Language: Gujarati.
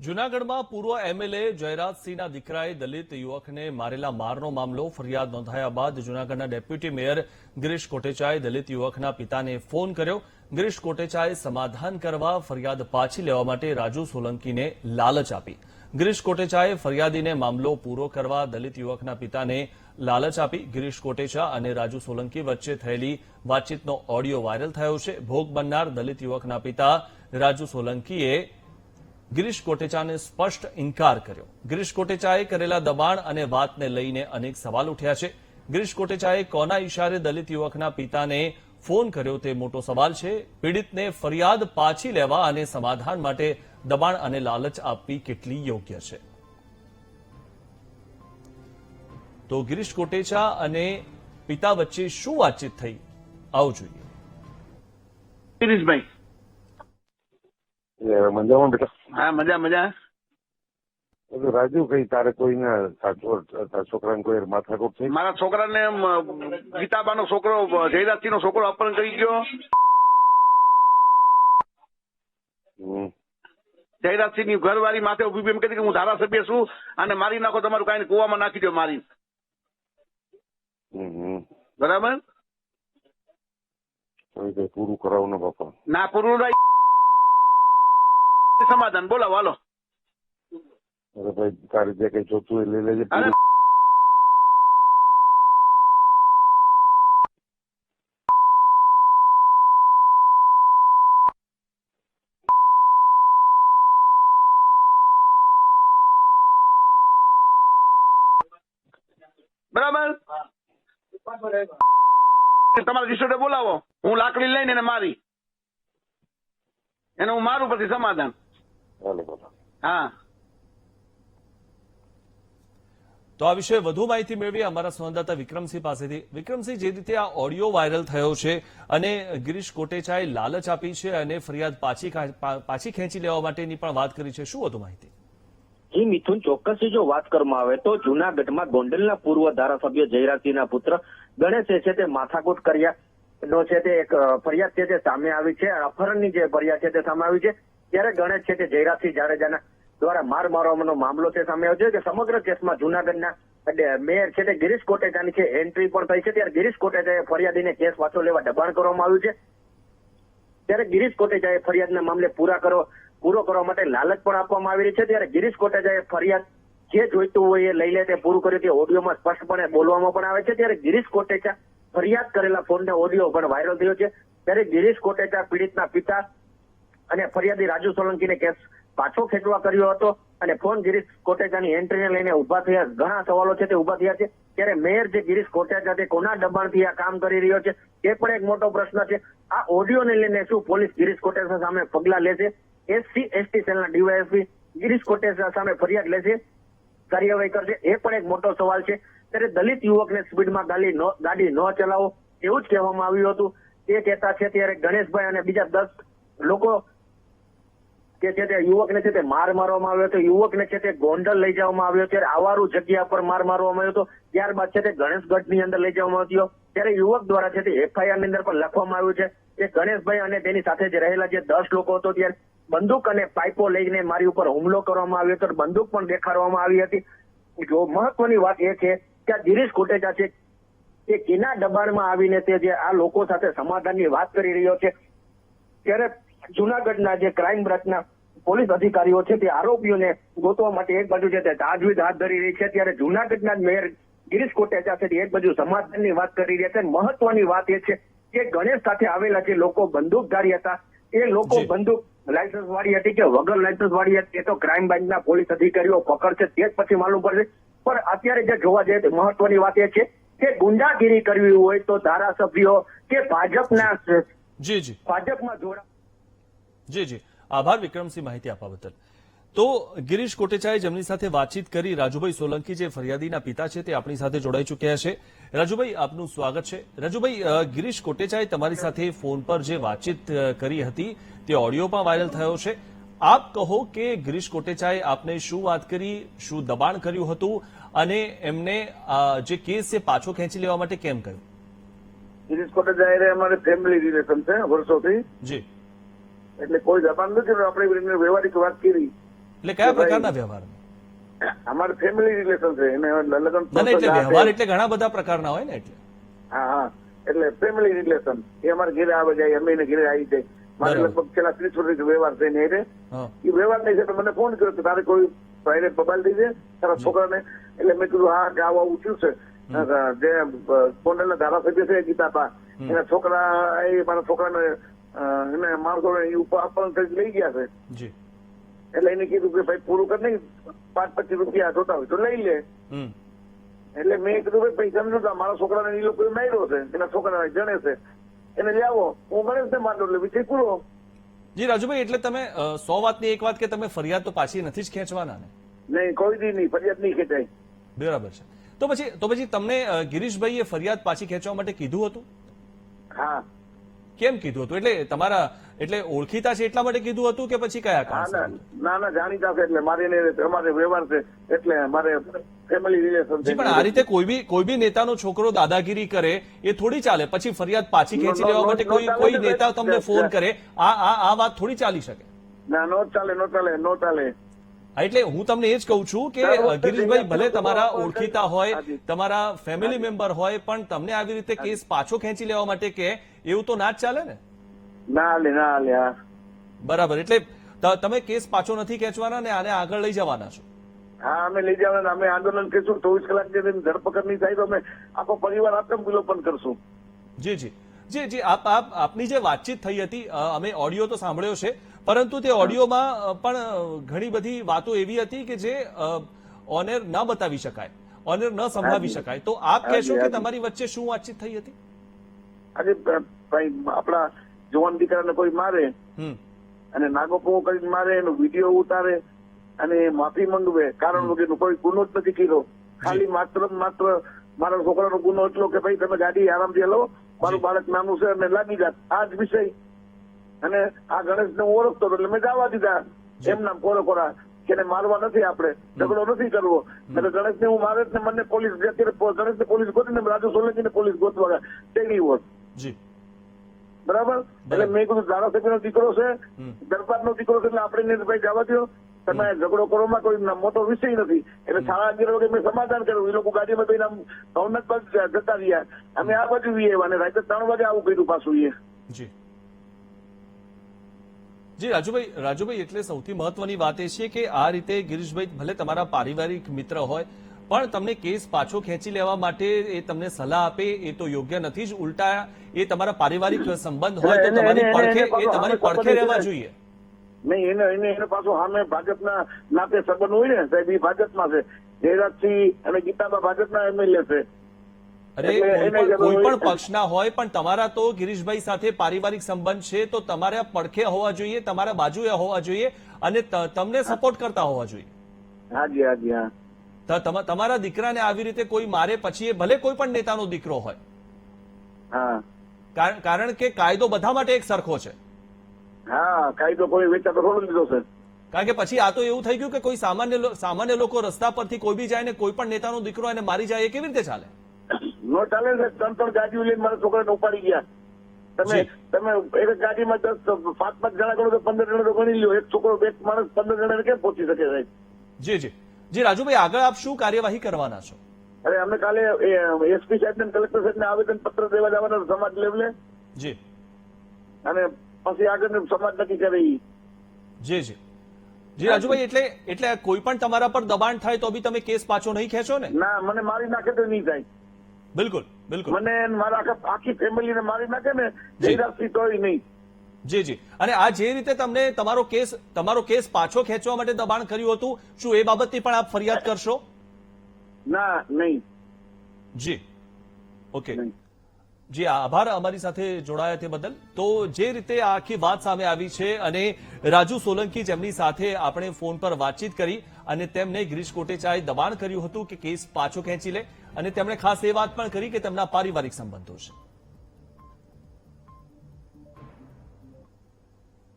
જૂનાગઢમાં પૂર્વ એમએલએ જયરાજસિંહના દીકરાએ દલિત યુવકને મારેલા મારનો મામલો ફરિયાદ નોંધાયા બાદ જૂનાગઢના ડેપ્યુટી મેયર ગિરીશ કોટેચાએ દલિત યુવકના પિતાને ફોન કર્યો. ગિરીશ કોટેચાએ સમાધાન કરવા ફરિયાદ પાછી લેવા માટે રાજુ સોલંકીને લાલચ આપી. ગિરીશ કોટેચાએ ફરિયાદીને મામલો પૂરો કરવા દલિત યુવકના પિતાને લાલચ આપી. ગિરીશ કોટેચા અને રાજુ સોલંકી વચ્ચે થયેલી વાતચીતનો ઓડિયો વાયરલ થયો છે. ભોગ બનનાર દલિત યુવકના પિતા રાજુ સોલંકીએ ગિરીશ કોટેચાને સ્પષ્ટ ઇન્કાર કર્યો. ગિરીશ કોટેચાએ કરેલા દબાણ અને વાતને લઈને અનેક સવાલ ઉઠ્યા છે. ગિરીશ કોટેચાએ કોના ઇશારે દલિત યુવકના પિતાને ફોન કર્યો તે મોટો સવાલ છે. પીડિતને ફરિયાદ પાછી લેવા અને સમાધાન માટે દબાણ અને લાલચ આપવી કેટલી યોગ્ય છે. તો ગિરીશ કોટેચા અને પિતા વચ્ચે શું વાતચીત થઈ? આવું જોઈએ. ગિરીશભાઈ મજામાં બેટા? હા મજા મજા. રાજુ કઈ તારે કોઈને તારા છોકરાને કોઈ માથાકૂટ થઈ? મારા છોકરાને ગીતાબાનો છોકરો જયરાજસિંહ નો છોકરો અપહરણ કરી ગયો. જયરાજસિંહની ઘરવાળી માથે ઊભી એમ કે હું ધારાસભ્ય છું અને મારી નાખો તમારું કાંઈ કુવામાં નાખી દો મારી. બરાબર? પૂરું કરાવું ને બાપા. ના પૂરું રાઈ સમાધાન બોલાવો હાલો અરે ભાઈ તારે જે કઈ જોતું એ લઈ લેજે. બરાબર તમારા રિસોર્ટે બોલાવો હું લાકડી લઈને એને મારી એને હું મારું પછી સમાધાન હા. તો આ વિશે વધુ માહિતી મેળવી અમારા સંવાદદાતા વિક્રમસિંહ પાસેથી. વિક્રમસિંહ જે રીતે આ ઓડિયો વાયરલ થયો છે અને ગિરીશ કોટેચાએ લાલચ આપી છે અને ફરિયાદ પાછી પાછી ખેંચી લેવા માટેની પણ વાત કરી છે. શું વધુ માહિતી? જી મિથુન ચોક્કસથી જો વાત કરવામાં આવે તો જુનાગઢમાં ગોંડલના પૂર્વ ધારાસભ્ય જયરાજસિંહના પુત્ર ગણેશ છે તે માથાકૂટ કર્યા નો છે તે એક ફરિયાદ છે તે સામે આવી છે. અપહરણની જે ફરિયાદ છે તે સામે આવી છે. ત્યારે ગણે છે કે જયરાજસિંહ જાડેજાના દ્વારા માર મારવાનો મામલો છે સામે આવ્યો છે કે સમગ્ર કેસમાં જુનાગઢના મેયર છે તે ગિરીશ કોટેજાની છે, એન્ટ્રી પણ થઈ છે. ત્યારે ગિરીશ કોટેજાએ ફરિયાદીને કેસ પાછો લેવા દબાણ કરવામાં આવ્યું છે. ત્યારે ગિરીશ કોટેજાએ ફરિયાદના મામલે પૂરા કરો, પૂરો કરવા માટે લાલચ પણ આપવામાં આવી રહી છે. ત્યારે ગિરીશ કોટેજાએ ફરિયાદ જે જોઈતું હોય એ લઈ લે, તે પૂરું કર્યું તે ઓડિયોમાં સ્પષ્ટપણે બોલવામાં પણ આવે છે. ત્યારે ગિરીશ કોટેચા ફરિયાદ કરેલા ફોનનો ઓડિયો પણ વાયરલ થયો છે. ત્યારે ગિરીશ કોટેચા પીડિતના પિતા અને ફરિયાદી રાજુ સોલંકીને કેસ પાછો ખેંચવા કર્યો હતો અને ફોન ગિરીશ કોટેચાની એન્ટ્રીને લઈને ઊભા થયા. ઘણા સવાલો છે તે ઊભા થયા છે. ત્યારે મેયર જે ગિરીશ કોટેચા તે કોના દબાણથી આ કામ કરી રહ્યો છે તે પણ એક મોટો પ્રશ્ન છે. આ ઓડિયોને લઈને શું પોલીસ ગિરીશ કોટેચા સામે પગલા લેશે? એસસી એસટી સેલના ડીવાયએસપી ગિરીશ કોટેચા સામે ફરિયાદ લેશે? કાર્યવાહી કરશે? એ પણ એક મોટો સવાલ છે. ત્યારે દલિત યુવકને સ્પીડમાં ગાડી ન ગાડી ન ચલાવો એવું જ કહેવામાં આવ્યું હતું. તે કહેતા છે ત્યારે ગણેશભાઈ અને બીજા દસ લોકો કે છે તે યુવકને છે તે માર મારવામાં આવ્યો હતો, યુવકને છે તે ગોંડલ લઈ જવામાં આવ્યો, ત્યારે આવારું જગ્યા પર માર મારવામાં આવ્યો હતો, ત્યારબાદ છે તે ગણેશગઢની અંદર લઈ જવામાં આવ્યો ત્યારે યુવક દ્વારા છે તે એફઆઈઆર અંદર પણ લખવામાં આવ્યું છે કે ગણેશભાઈ અને તેની સાથે જે રહેલા જે દસ લોકો હતો, ત્યારે બંદૂક અને પાઇપો લઈને મારી ઉપર હુમલો કરવામાં આવ્યો હતો. બંદૂક પણ દેખાડવામાં આવી હતી. જો મહત્વની વાત એ છે કે આ ગિરીશ કોટેચા છે તે કેના દબાણમાં આવીને તે જે આ લોકો સાથે સમાધાનની વાત કરી રહ્યો છે, ત્યારે જુનાગઢના જે ક્રાઇમ બ્રાન્ચના પોલીસ અધિકારીઓ છે તે આરોપીઓને ગોતવા માટે એક બાજુ છે તે તાજવીજ હાથ ધરી રહી છે. ત્યારે જુનાગઢના મેયર ગિરીશ કોટેચા છે એક બાજુ સમાધાનની વાત કરી રહ્યા છે. મહત્વની વાત એ છે કે ગણેશ સાથે આવેલા જે લોકો બંદૂકધારી હતા એ લોકો બંદૂક લાયસન્સ વાળી હતી કે વગર લાયસન્સ વાળી હતી એ તો ક્રાઇમ બ્રાન્ચના પોલીસ અધિકારીઓ પકડશે તે જ પછી માલુમ પડશે. પણ અત્યારે જે જોવા જઈએ તો મહત્વની વાત એ છે કે ગુંડાગીરી કરવી હોય તો ધારાસભ્યો કે ભાજપના જી જી. ભાજપમાં જોડા જી જી. આભાર વિક્રમસિંહ માહિતી આપવા બદલ. તો ગિરીશ કોટેચાએ જેમની સાથે વાતચીત કરી રાજુભાઈ સોલંકી જે ફરિયાદીના પિતા છે તે આપણી સાથે જોડાઈ ચૂક્યા છે. રાજુભાઈ આપનું સ્વાગત છે. રાજુભાઈ ગિરીશ કોટેચાએ તમારી સાથે ફોન પર જે વાતચીત કરી હતી તે ઓડિયો પણ વાયરલ થયો છે. આપ કહો કે ગિરીશ કોટેચાએ આપને શું વાત કરી શું દબાણ કર્યું હતું અને એમને જે કેસ છે પાછો ખેંચી લેવા માટે કેમ કહ્યું? ગિરીશ કોટેચાએ અમારે ફેમિલી રિલેશન છે વર્ષોથી. જી. એટલે કોઈ દબાણ નથી આપણે એમને વ્યવહારિક વાત કરી. એટલે કયા પ્રકારના વ્યવહાર? અમારે ફેમિલી રિલેશન છે એને લગ્ન વ્યવહાર એટલે ઘણા બધા પ્રકારના હોય ને એટલે. હા હા. એટલે ફેમિલી રિલેશન એ અમારે ઘેરે આવે જાય અમે એને ઘરે આવી જાય મારે લગભગ છેલ્લા ત્રીસ વર્ષથી વ્યવહાર છે ને એને. એ વ્યવહાર નહીં છે તો મને ફોન કર્યો કે તારે કોઈ ભાઈને મોબાઈલ દીધે તારા છોકરાને? એટલે મેં કીધું હા કે આવું આવું થયું છે. જે ગોંડલના ધારાસભ્ય છે ગીતાપા એના છોકરા એ મારા છોકરાને એને માણસો અહીં ઉપર અપહરણ કરી લઈ ગયા છે. જી. એટલે એને કીધું કે ભાઈ પૂરું કરી નહીં પાંચ પચીસ રૂપિયા જોતા હોય તો લઈ લે. એટલે મેં કીધું ભાઈ પૈસા નથી મારા છોકરાને એ લોકો માર્યો છે. એના છોકરાને જણે છે. એને લાવો હું ગણેશ ને માંડો એટલે વિષય પૂરો. જી રાજુભાઈ એટલે તમે સો સો વાતની એક વાત કે તમે ફરિયાદ તો પાછી નથી જ ખેંચવાના ને? નહીં કોઈ દી નહીં. ફરિયાદ નહીં ખેંચાય. બરાબર છે. તો પછી તો પછી તમને ગિરીશભાઈએ ફરિયાદ પાછી ખેંચવા માટે કીધું હતું? હા. કેમ કીધું હતું? એટલે તમારા એટલે ઓળખીતા છે એટલા માટે કીધું હતું કે પછી કયા હા ના ના જાણીતા છે એટલે મારે અમારે વ્યવહાર છે એટલે મારે ફેમિલી રિલેશન છે. પણ આ રીતે કોઈ બી કોઈ બી નેતાનો છોકરો દાદાગીરી કરે એ થોડી ચાલે. પછી ફરિયાદ પાછી ખેંચી લેવા માટે કોઈ કોઈ નેતા તમને ફોન કરે. આ આ આ વાત થોડી ચાલી શકે. ના નો ચાલે નો ચાલે નો ચાલે. એટલે હું તમને એ જ કહું છું કે ગિરીશભાઈ ભલે તમારા ઓળખીતા હોય તમારા ફેમિલી મેમ્બર હોય પણ તમને આવી રીતે કેસ પાછો ખેંચી લેવા માટે કે એવું તો ના જ ચાલે ને? ના લે ના લે બરાબર એટલે તમે કેસ પાછો નથી ખેંચવાના ને આને આગળ લઈ જવાના છો? હા અમે લઈ જવાના અમે આંદોલન કરીશું ચોવીસ કલાક જે ધરપકડ નહીં થાય તો અમે આખો પરિવાર આતંક વિલોપન કરશું. જી જી. જી જી આપ આપ આપની જે વાતચીત થઈ હતી અમે ઓડિયો તો સાંભળ્યો છે પરંતુ તે ઓડિયોમાં પણ ઘણી બધી વાતો એવી હતી કે જે ઓનર ન બતાવી શકાય ઓનર ન સંભળાવી શકાય. તો આપ કહેશો કે તમારી વચ્ચે શું વાતચીત થઈ હતી? આજે પ- ભાઈ આપણા જવાન દીકરાને કોઈ મારે અને અને નાગોપો કરીને મારે એનો વીડિયો ઉતારે અને માફી મંગવે કારણ વગરનો કોઈ ગુનો જ નથી કર્યો. ખાલી માત્ર માત્ર મારા છોકરાનો ગુનો એટલો કે ભાઈ તમે ગાડી આરામથી હલો મારું બાળક નાનું છે અને લાગી જાત. આ જ વિષય અને આ ગણેશને હું ઓળખતો એટલે મેં જવા દીધા. એમ નામ કોરો કોરા. કે મારવા નથી આપણે ઝઘડો નથી કરવો. એટલે ગણેશને હું મારે ને મને પોલીસ અત્યારે ને પોલીસ ગોતીને રાજુ સોલંકીને પોલીસ ગોતવા તેની હોત. બરાબર? એટલે મેં કીધું ધારાસભ્ય નો દીકરો છે દરબાર નો દીકરો છે એટલે આપણે ભાઈ જવા દો તમે ઝઘડો કરવામાં કોઈ મોટો વિષય નથી. એટલે સાડા અગિયાર વાગે મેં સમાધાન કર્યું. એ લોકો ગાડીમાં તો આમ ભવનાથ બાજુ જતા રહ્યા અમે આ બાજુ વીએ અને રાતે ત્રણ વાગે આવું કર્યું પાછું એ. જી. જી રાજુભાઈ રાજુભાઈ એટલે સૌથી મહત્વની વાત એ છે કે આ રીતે ગિરીશભાઈ ભલે તમારા પારિવારિક મિત્ર હોય પણ તમને કેસ પાછો ખેંચી લેવા માટે એ તમને સલાહ આપે એ તો યોગ્ય નથી. જ ઉલટા એ તમારા પારિવારિક સંબંધ હોય તો તમારી પડખે એ તમારી પડખે રહેવા. જોઈએ. નહીં એને એને એને પાછું સામે ભાજપના નાતે સંબંધ હોય ને સાહેબ એ ભાજપમાં છે. જયરાજસિંહ અને ગીતાબા ભાજપના એમએલએ છે. અરે કોઈ પણ પક્ષના હોય પણ તમારા તો ગિરીશભાઈ સાથે પારિવારિક સંબંધ છે તો તમારા પડખે હોવા જોઈએ તમારા બાજુએ હોવા જોઈએ અને તમને સપોર્ટ કરતા હોવા જોઈએ. હાજી હાજી હા. ત- તમા- તમારા દીકરાને આવી રીતે કોઈ મારે પછી એ ભલે કોઈ પણ નેતાનો દીકરો હોય. કારણ કે કાયદો બધા માટે એક સરખો છે. હા કાયદો કોઈ વેચાતો થોડો લીધો છે. કારણ કે પછી આ તો એવું થઈ ગયું કે કોઈ સામાન્ય સામાન્ય લોકો રસ્તા પરથી કોઈ બી જાય ને કોઈ પણ નેતાનો દીકરો એને મારી જાય એ કેવી રીતે ચાલે? નો ચાલે છે ત્રણ ત્રણ ગાડીઓ લઈને મારા છોકરાને ઉપાડી ગયા. તમે તમે એક ગાડીમાં દસ પાંચ પાંચ જણા ગણો તો પંદર જણા તો ગણી લ્યો. એક છોકરો એક માણસ પંદર જણાને કેમ પહોંચી શકે સાહેબ? જી જી. જી રાજુભાઈ આગળ આપ શું કાર્યવાહી કરવાના છો? અરે અમે કાલે એસપી સાહેબ ને કલેક્ટર સાહેબ ને આવેદન પત્ર દેવા જવાના સમાજ લેવલે. જી. અને પછી આગળ સમાજ નક્કી કરે જી જી. જી રાજુભાઈ એટલે એટલે કોઈ પણ તમારા પર દબાણ થાય તો બી તમે કેસ પાછો નહીં ખેંચો ને? ના મને મારી નાખે તો નહીં થાય. બિલકુલ બિલકુલ. મને મારા આખા આખી ફેમિલીને મારી નાખે ને. જયરાજસિંહ તોય નહીં. જી જી. અને આ જે રીતે તમને તમારો કેસ તમારો કેસ પાછો ખેંચવા માટે દબાણ કર્યું હતું શું એ બાબતની પણ આપ ફરિયાદ કરશો? ના નહીં. જી. ઓકે. નહીં. જી આભાર અમારી સાથે જોડાયા તે બદલ. તો જે રીતે આખી વાત સામે આવી છે અને રાજુ સોલંકી જેમની સાથે આપણે ફોન પર વાતચીત કરી અને તેમને ગ્રીશ કોટેચાએ દબાણ કર્યું હતું કે કેસ પાછો ખેંચી લે અને તેમણે ખાસ એ વાત પણ કરી કે તેમના પારિવારિક સંબંધો છે.